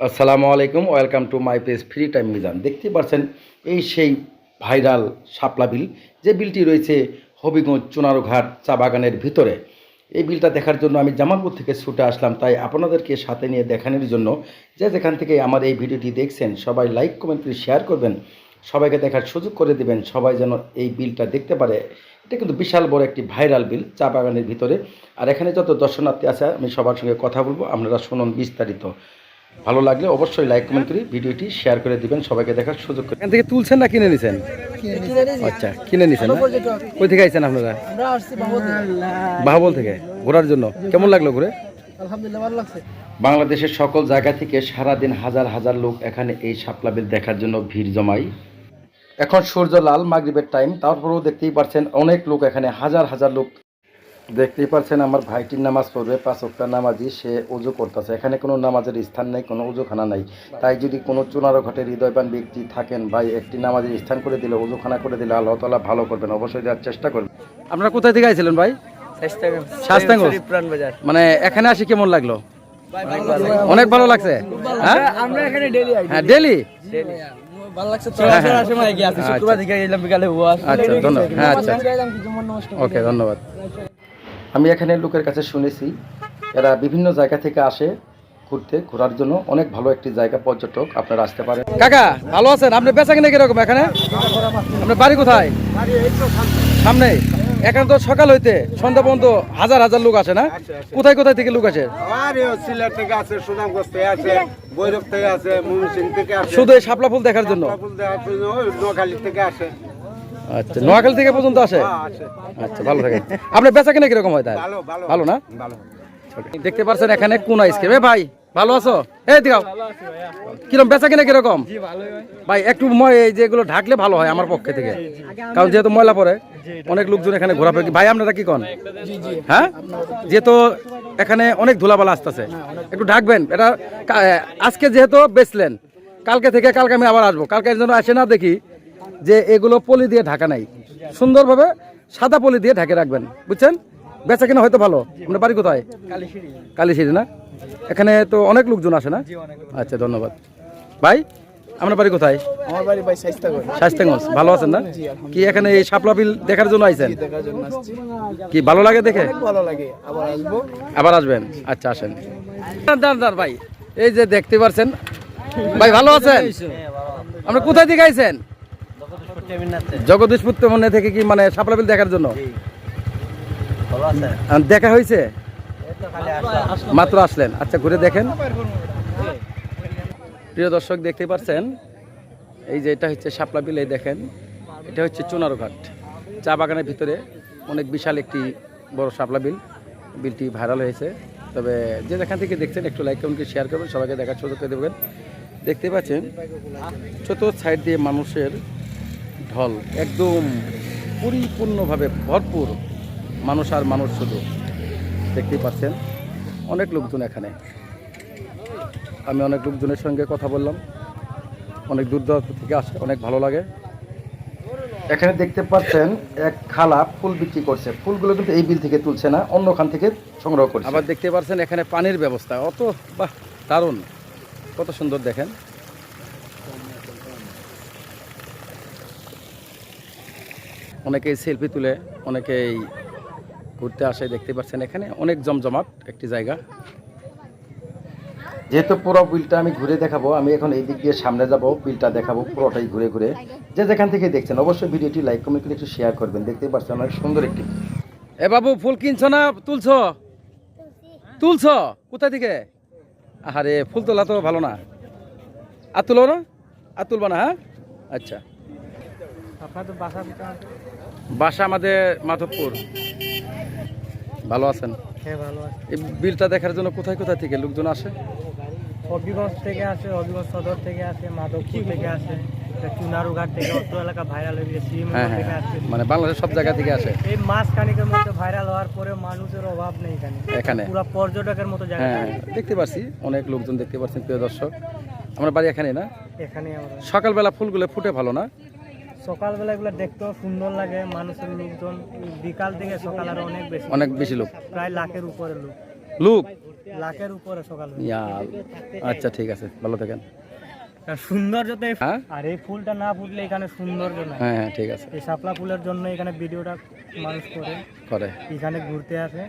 আসসালামু আলাইকুম, welcome to my page free time Mizan. দেখতে পাচ্ছেন এই সেই ভাইরাল শাপলা বিল, যে বিলটি রয়েছে হবিগঞ্জ চুনারুঘাট চা বাগানের ভিতরে। এই বিলটা দেখার জন্য আমি জামালপুর থেকে ছুটে আসলাম, তাই আপনাদেরকে সাথে নিয়ে দেখানোর জন্য। যে যেখান থেকে আমার এই ভিডিওটি দেখছেন, সবাই লাইক, কমেন্ট করে শেয়ার করবেন। সবাইকে দেখার সুযোগ করে দেবেন, সবাই যেন এই বিলটা দেখতে পারে। এটা কিন্তু বিশাল বড় একটি ভাইরাল বিল চা বাগানের ভিতরে। আর এখানে যত দর্শনার্থী আছে, আমি সবার সঙ্গে কথা বলব, আপনারা শুনুন বিস্তারিত। ভালো লাগলে অবশ্যই লাইক কমেন্ট করে ভিডিওটি শেয়ার করে দিবেন সবাইকে দেখার সুযোগ করে এখান থেকে তুলছেন না কিনে নিছেন? আচ্ছা কিনে নিছেন না? কই থেকে আইছেন আপনারা? আমরা আসছি বাবুতে বাহাবল থেকে? ঘোরার জন্য? কেমন লাগল ঘুরে? আলহামদুলিল্লাহ ভালো লাগছে। বাংলাদেশের সকল জায়গা থেকে সারাদিন হাজার হাজার লোক এখানে এই শাপলা বিল দেখার জন্য ভিড় জমায় এখন সূর্য লাল মাগরিবের টাইম তারপরেও দেখতেই পাচ্ছেন অনেক লোক এখানে হাজার হাজার লোক দেখতেই পাচ্ছেন আমার ভাইটির নামাজ পড়বে পাঁচ ওয়াক্ত নামাজি সে উজু করতেছে এখানে কোনো নামাজের স্থান নেই কোনো উজুখানা নাই তাই যদি কোনো চুনারো ঘটে হৃদয়বান ব্যক্তি থাকেন ভাই একটি নামাজের স্থান করে দিলে উজুখানা করে দিলে আল্লাহ তালা ভালো করবেন অবশ্যই দেওয়ার চেষ্টা করবেন আপনারা কোথায় থেকে আইছিলেন ভাই মানে এখানে আসি কেমন লাগল অনেক ভালো লাগছে হ্যাঁ ডেলি আই হ্যাঁ ডেলি ভালো লাগছে তো হ্যাঁ, হ্যাঁ। আসে সময় গিয়ে আছি শুক্রবার থেকে এলাম বিকালে ওয়াশ আচ্ছা ধন্যবাদ হ্যাঁ আচ্ছা মন ওকে ধন্যবাদ আমি এখানে লোকের কাছে শুনেছি এরা বিভিন্ন জায়গা থেকে আসে ঘুরতে ঘোরার জন্য অনেক ভালো একটি জায়গা পর্যটক আপনারা আসতে পারেন। কাকা ভালো আছেন? আপনি বেচা কিনে কীরকম এখানে? আপনার বাড়ি কোথায়? সামনে। এখানে তো সকাল হইতে সন্ধ্যা পর্যন্ত হাজার হাজার লোক আসে না? কোথায় কোথায় থেকে লোক আসে? আছে সুনামগঞ্জ থেকে আছে বৈরব থেকে আছে ময়মনসিং শুধু এই শাপলা ফুল দেখার জন্য? থেকে আসে। আচ্ছা নোয়াখালী থেকে পর্যন্ত আসে? হ্যাঁ, আচ্ছা ভালো থাকে আপনার বেচা কিনে কীরকম হয় তাই ভালো ভালো। ভালো না? দেখতে পাচ্ছেন এখানে কোন আইসক্রিম এ ভাই ভালো আছো? এই দিগাও। কীরকম বেচা কিনা কীরকম? ভাই একটু মই- এই যেগুলো ঢাকলে ভালো হয় আমার পক্ষে থেকে। কারণ যেহেতু ময়লা পরে অনেক লোকজন এখানে ঘোরাফেরা ভাই আপনারা কি কন? হ্যাঁ? যেহেতু এখানে অনেক ধুলাবালা আসতেছে। একটু ঢাকবেন। এটা আজকে যেহেতু বেচলেন কালকে থেকে কালকে আমি আবার আসব। কালকে যেন আসে না দেখি যে এগুলো পলি দিয়ে ঢাকা নাই। সুন্দরভাবে সাদা পলি দিয়ে ঢাকে রাখবেন বুঝছেন? বেচা কিনা হয়তো ভালো। আপনার বাড়ি কোথায়? কালীশিরি। না? এখানে তো অনেক লোকজন আসে না? আচ্ছা ধন্যবাদ। ভাই আপনার বাড়ি কোথায়? আমার বাড়ি ভাই সাইস্তা করে ভালো আছেন না? কি এখানে এই শাপলা বিল দেখার জন্য আইছেন? আসছি। কি ভালো লাগে দেখে? ভালো লাগে। আবার আসব। আবার আসবেন? আচ্ছা আসেন। দাঁড়, দাঁড়, দাঁড়, ভাই। এই যে দেখতে পারছেন। ভাই ভালো আছেন? আপনি কোথায় থেকে আইছেন? জগদীশপুর মনে থেকে কি মানে শাপলা বিল দেখার জন্য? দেখা হয়েছে? মাত্র আসলেন। আচ্ছা ঘুরে দেখেন। প্রিয় দর্শক দেখতে পাচ্ছেন? এই যে এটা হচ্ছে শাপলা বিল এই দেখেন। এটা হচ্ছে চুনারঘাট। চা বাগানের ভিতরে অনেক বিশাল একটি বড় শাপলা বিল। বিলটি ভাইরাল হয়েছে। তবে যে যেখান থেকে দেখছেন একটু লাইক কমেন্ট শেয়ার করবেন। সবাইকে দেখার সুযোগ করে দেবেন। দেখতে পাচ্ছেন চতুর্থ সাইড দিয়ে মানুষের ঢল একদম পরিপূর্ণভাবে ভরপুর মানুষ আর মানুষ শুধু। দেখতেই পাচ্ছেন, অনেক লোকজন এখানে। আমি অনেক লোকজনের সঙ্গে কথা বললাম। অনেক দূর দূরান্ত থেকে আসে, অনেক ভালো লাগে। এখানে দেখতে পাচ্ছেন, এক খালা ফুল বিক্রি করছে। ফুলগুলো কিন্তু এই বিল থেকে তুলছে না অন্যখান থেকে সংগ্রহ করছে। আবার দেখতে পাচ্ছেন, এখানে পানির ব্যবস্থা। অত, বাহ, দারুণ। কত সুন্দর দেখেন। অনেকেই সেলফি তুলে, অনেকেই ঘুরতে আসে, দেখতে পাচ্ছেন এখানে। অনেক জমজমাট একটি জায়গা। যেহেতু পুরো বিলটা আমি ঘুরে দেখাবো, আমি এখন এই দিক দিয়ে সামনে যাব বিলটা দেখাবো পুরোটাই ঘুরে ঘুরে। যে যেখান থেকে দেখছেন, অবশ্যই ভিডিওটি লাইক কমেন্ট করে একটু শেয়ার করবেন। দেখতে পাচ্ছেন অনেক সুন্দর একটি। এ বাবু, ফুল কিনছো না তুলছো? তুলছো? কোথা থেকে? আরে ফুল তোলা তো ভালো না। আর তুলো না? আর তুলবো না হ্যাঁ? আচ্ছা। বাসা আমাদের মাধবপুর। ভালো আছেন? হ্যাঁ এই বিলটা দেখার জন্য কোথায় কোথায় থেকে লোকজন আসে? হবিগঞ্জ থেকে আসে হবিগঞ্জ সদর থেকে আসে মাধবপুর থেকে আসে চুনারুঘাট থেকে অত এলাকা ভাইরাল হয়ে গেছে হ্যাঁ মানে সব জায়গা থেকে আসে। এই মাস খানিকের মধ্যে ভাইরাল হওয়ার পরে মানুষের অভাব নেই এখানে। এখানে। পুরো পর্যটকের মতো জায়গা। দেখতে পাচ্ছি অনেক লোকজন দেখতে পাচ্ছেন প্রিয় দর্শক। আমার বাড়ি এখানে না? এখানে সকালবেলা ফুলগুলো ফুটে ভালো না? সকালবেলা এগুলো দেখতেও সুন্দর লাগে মানুষের লোকজন। বিকাল থেকে সকাল আরও অনেক বেশি। অনেক বেশি লোক। প্রায় লাখের উপরে লোক। লুক? লাখের উপরে সকাল আচ্ছা ঠিক আছে ভালো থাকেন। হ্যাঁ? আর এই ফুলটা না ফুটলে এখানে সৌন্দর্য না হ্যাঁ হ্যাঁ ঠিক আছে। এই শাপলা ফুলের জন্য এখানে ভিডিওটা মানুষ করে। করে। এখানে ঘুরতে আসে।